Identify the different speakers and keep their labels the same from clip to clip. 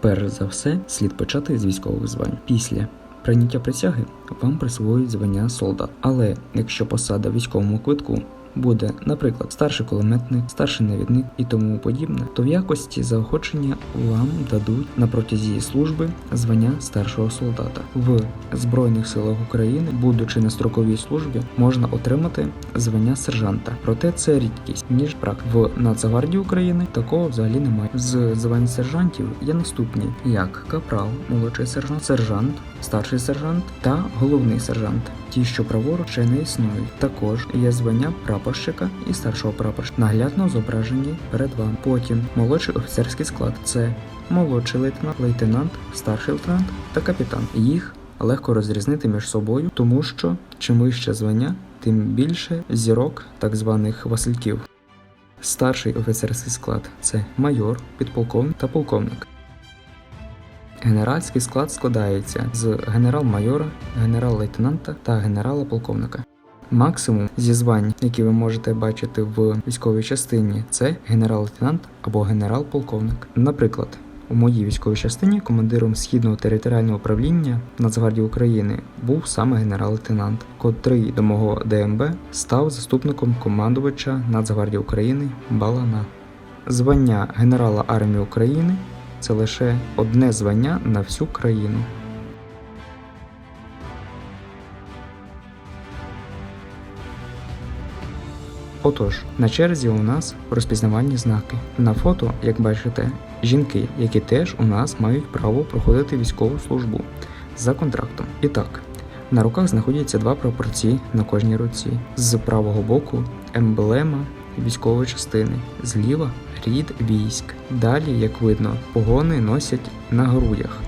Speaker 1: Перш за все, слід почати з військових звань. Після прийняття присяги вам присвоюють звання солдат. Але якщо посада військовому квитку буде, наприклад, старший кулеметник, старший навідник і тому подібне, то в якості заохочення вам дадуть на протязі служби звання старшого солдата. В Збройних силах України, будучи на строковій службі, можна отримати звання сержанта. Проте це рідкість ніж брак. В Нацгвардії України такого взагалі немає. З звань сержантів є наступні: як капрал, молодший сержант, сержант, старший сержант та головний сержант. Ті, що праворуч ще не існують. Також є звання прапорщика і старшого прапорщика. Наглядно зображені перед вами. Потім молодший офіцерський склад це молодший лейтенант, лейтенант, старший лейтенант та капітан. Їх легко розрізнити між собою, тому що чим вище звання, тим більше зірок так званих васильків. Старший офіцерський склад це майор, підполковник та полковник. Генеральський склад складається з генерал-майора, генерал-лейтенанта та генерала-полковника. Максимум зі звань, які ви можете бачити в військовій частині, це генерал-лейтенант або генерал-полковник. Наприклад, у моїй військовій частині командиром східного територіального управління Нацгвардії України був саме генерал-лейтенант, котрий до мого ДМБ став заступником командувача Нацгвардії України Балана. Звання генерала армії України це лише одне звання на всю країну. Отож, на черзі у нас розпізнавальні знаки. На фото, як бачите, жінки, які теж у нас мають право проходити військову службу за контрактом. І так, на руках знаходяться два прапорці на кожній руці. З правого боку емблема військової частини, зліва рід військ. Далі, як видно, погони носять на грудях,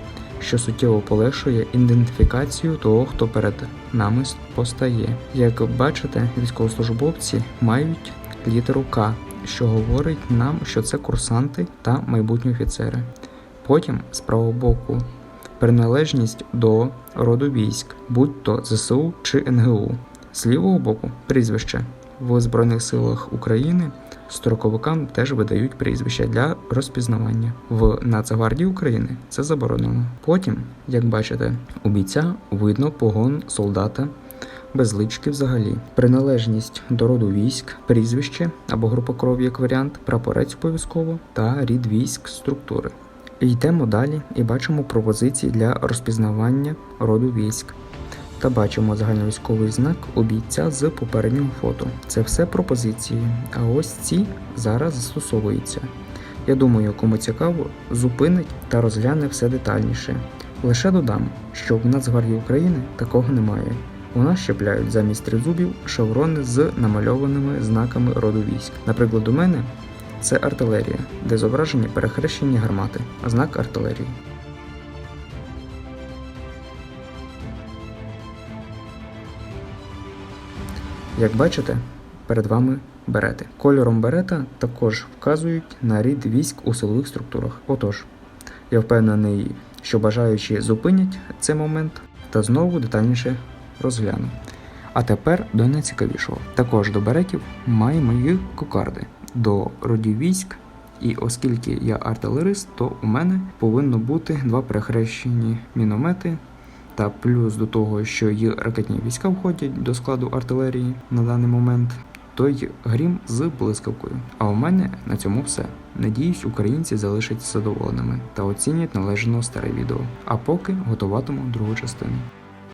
Speaker 1: що суттєво полегшує ідентифікацію того, хто перед нами постає. Як бачите, військовослужбовці мають літеру К, що говорить нам, що це курсанти та майбутні офіцери. Потім з правого боку приналежність до роду військ, будь то ЗСУ чи НГУ. З лівого боку прізвище в Збройних силах України строковикам теж видають прізвища для розпізнавання. В Нацгвардії України це заборонено. Потім, як бачите, у бійця видно погон солдата. Без лички взагалі, приналежність до роду військ, прізвище або група крові як варіант, прапорець обов'язково та рід військ структури. Йдемо далі і бачимо пропозиції для розпізнавання роду військ та бачимо загальновійськовий знак у бійця з попереднього фото. Це все пропозиції, а ось ці зараз застосовуються. Я думаю, кому цікаво, зупинить та розгляне все детальніше. Лише додам, що в Нацгвардії України такого немає. У нас щепляють замість тризубів шеврони з намальованими знаками роду військ. Наприклад, у мене це артилерія, де зображені перехрещені гармати, знак артилерії. Як бачите, перед вами берети. Кольором берета також вказують на рід військ у силових структурах. Отож, я впевнений, що бажаючі зупинять цей момент та знову детальніше розгляну. А тепер до найцікавішого. Також до беретів маємо їх кокарди до родів військ. І оскільки я артилерист, то у мене повинно бути два перехрещені міномети та плюс до того, що і ракетні війська входять до складу артилерії на даний момент, то й грім з блискавкою. А у мене на цьому все. Надіюсь, українці залишаться задоволеними та оцінять належно старе відео. А поки готуватиму другу частину.